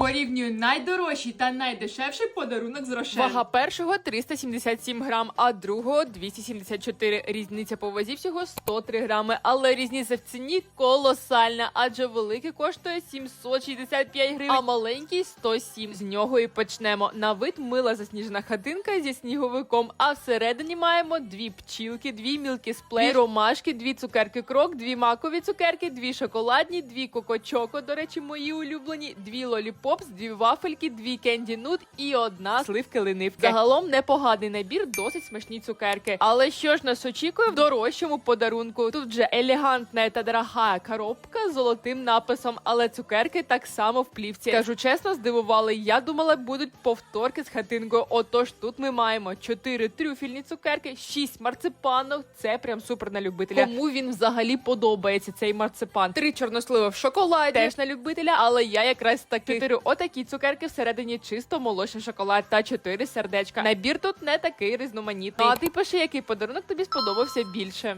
Порівнюю найдорожчий та найдешевший подарунок з Рошен. Вага першого 377 грам, а другого 274. Різниця по вазі всього 103 грами, але різниця в ціні колосальна, адже великий коштує 765 гривень, а маленький 107. З нього і почнемо. На вид мила засніжена хатинка зі сніговиком, а всередині маємо дві пчілки, дві мілкі сплей, дві ромашки, дві цукерки крок, дві макові цукерки, дві шоколадні, дві кокочоко, до речі, мої улюблені, дві лоліпопс, дві вафельки, дві кенді нут і одна сливки ленивки. Загалом непоганий набір, досить смачні цукерки. Але що ж нас очікує в дорожчому подарунку? Тут же елегантна та дорога коробка з золотим написом, але цукерки так само в плівці. Кажу чесно, здивували. Я думала, будуть повторки з хатинкою. Отож, тут ми маємо 4 трюфельні цукерки, 6 марципанів. Це прям супер на любителя. Кому він взагалі подобається цей марципан? Три чорносливи в шоколаді, теж на любителя, але я якраз таки чотири отакі цукерки всередині чисто молочний шоколад та чотири сердечка. Набір тут не такий різноманітний. А ти пиши, який подарунок тобі сподобався більше.